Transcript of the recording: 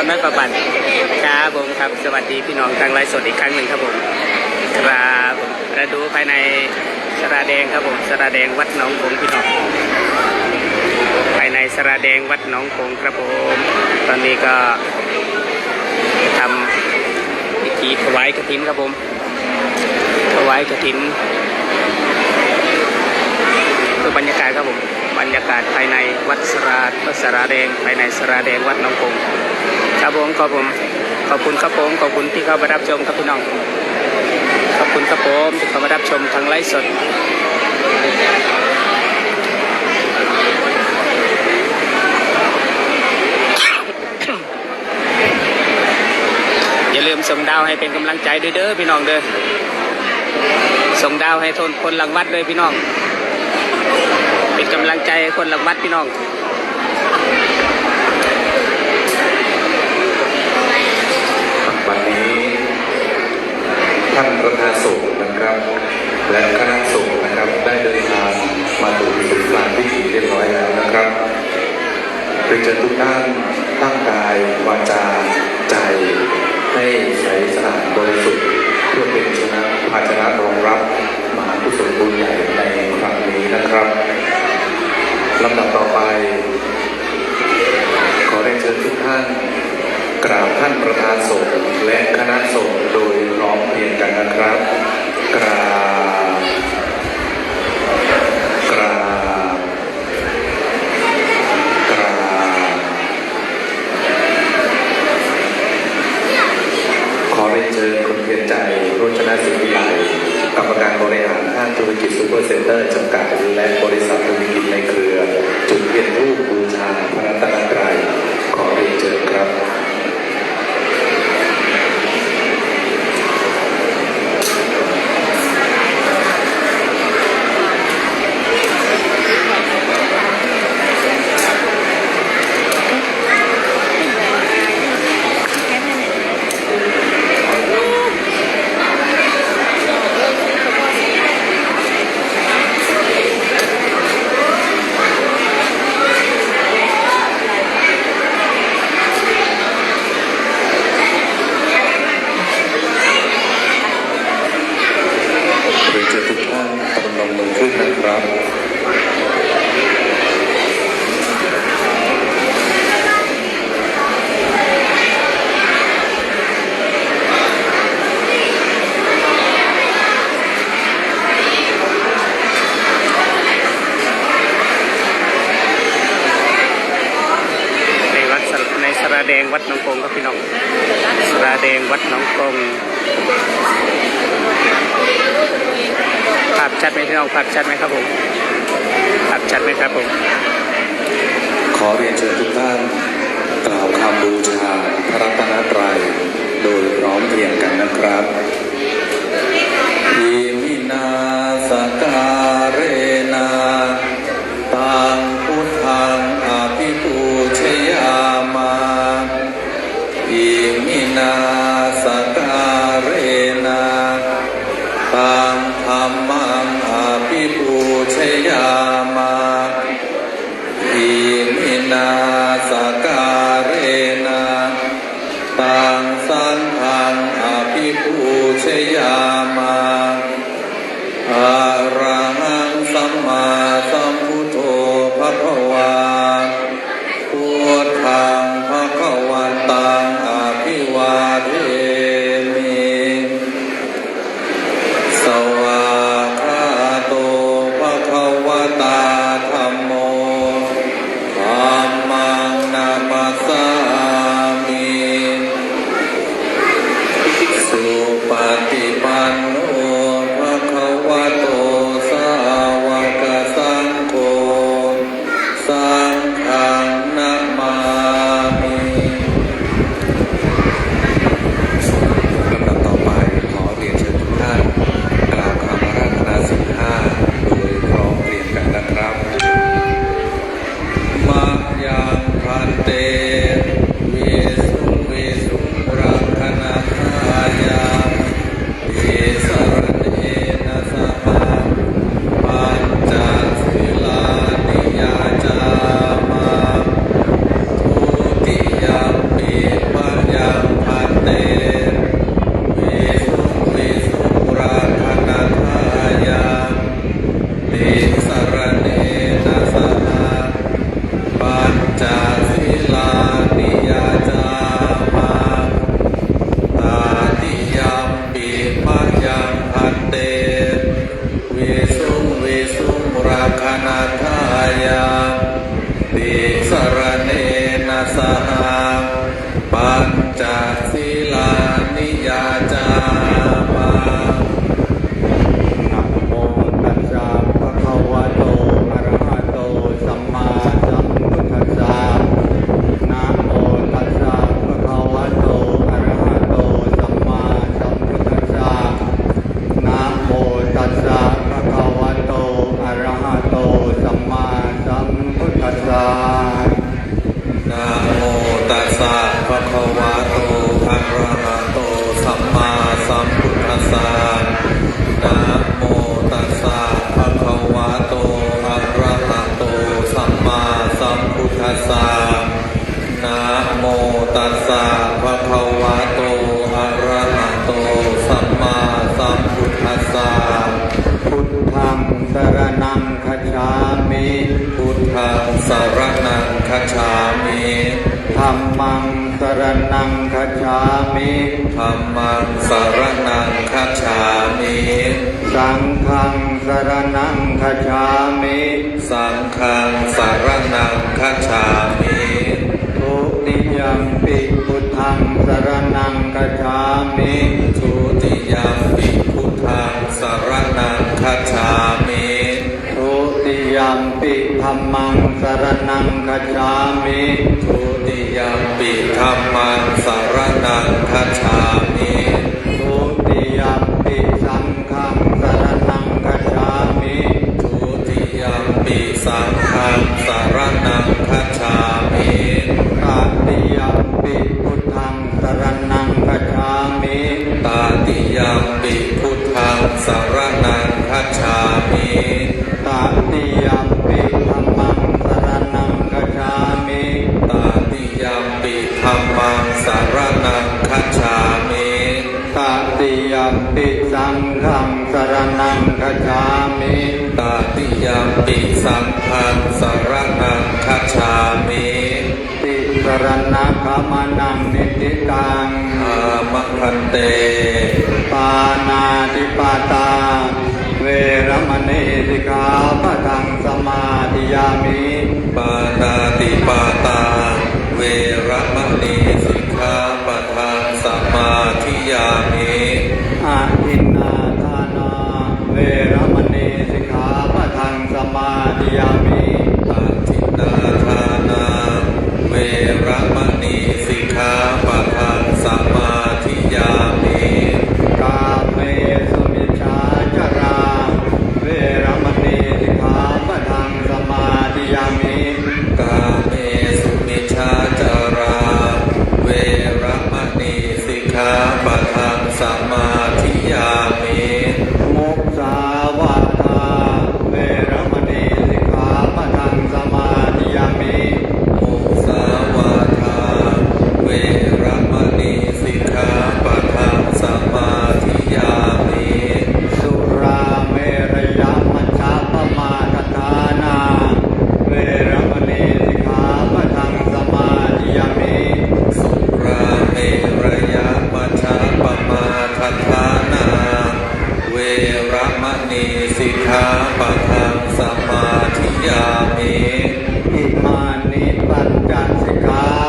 ร้อนไหมป้าปันครับผมครับสวัสดีพี่น้องทางไลฟ์สดอีกครั้งหนึ่งครับผมครับผมราดูภายในสราแดงครับผมสราแดงวัดหนองคงพี่น้องภายในสราแดงวัดหนองคงครับผมตอนนี้ก็ทำพิธีถวายกฐินครับผมถวายกฐินคือบรรยากาศครับผมบรรยากาศภายในวัดสราวัดสราแดงภายในสราแดงวัดหนองคง ครับผมขอบผมขอบคุณครับผมขอบคุณที่เข้ามารับชมครับพี่น้องขอบคุณครับผมที่เข้ามารับชมทางไลฟ์สดอย่าลืมส่งดาวให้เป็นกำลังใจด้วยเด้อพี่น้องเด้อส่งดาวให้ทนคนหลังวัดเลยพี่น้อง เป็นกำลังใจคนหลังวัดพี่น้องานประธานสงฆ์นะครับ และคณะสงฆ์นะครับ ได้เดินทางมาถึงศูนย์กลางพิธีเรียบร้อยแล้วนะครับเรียนเชิญทุกท่านตั้งกายวาจาใจ ให้ใสสะอาดบริสุทธิ์เพื่อเป็นชนะภาชนะรองรับมหากุศลบุญใหญ่ในครั้งนี้นะครับลำดับต่อไป ขอเรียนเชิญทุกท่านกราบท่านประธานสงฆ์และคณะสงฆ์ารห้า งวัดหนองกงภาพชัดไหมพี่น้องภาพชัดไหมครับผมภาพชัดไหมครับผม ขอเรียนเชิญทุกท่านกล่าวคำบูชาพระรัตนตรัยโดยพร้อมเพรียงกันนะครับอิมินาสการเรนาตังพุทธัง ปู พั ตัสสะภะคะวะโตอะระหะโตสัมมาสัมพุทธัสสะพุทธังสรณังคัจฉามิพุทธังสรณังคัจฉามิธัมมังสรณังคัจฉามิธัมมังสรณังคัจฉามิสังฆังสรณังคัจฉามิสังฆังสรณังคัจฉามิ ยัมปิพุทธังสรณังคัจฉามิทุติยัมปิพุทธังสรณังคัจฉามิทุติยัมปิธัมมังสรณังคัจฉามิทุติยัมปิธัมมังสรณังคัจฉามิทุติยัมปิสังฆังสรณังคัจฉามิทุติยัมปิสังฆังสรณังคัจฉามิ ตติยัมปิพุทธังสรณังคัจฉามิตติยัมปิพุทธังสรณังคัจฉามิตติยัมปิธัมมังสรณังคัจฉามิตติยั มปิธัมมังสรณังคัจฉามิตติยัมปิสังฆังสรณังคัจฉามิตติยัมปิสังฆังสรณังคัจฉามิติสรณะขมานังนิติตังอามะพันเต ปานาติปาตา เวรมณีสิกขาปะทังสมาธิยามิปานาติปาตา ยามิ มาทานาเวรมณีสิกขาปะทังสมาธิยามิอิมานิปัญจสิกขา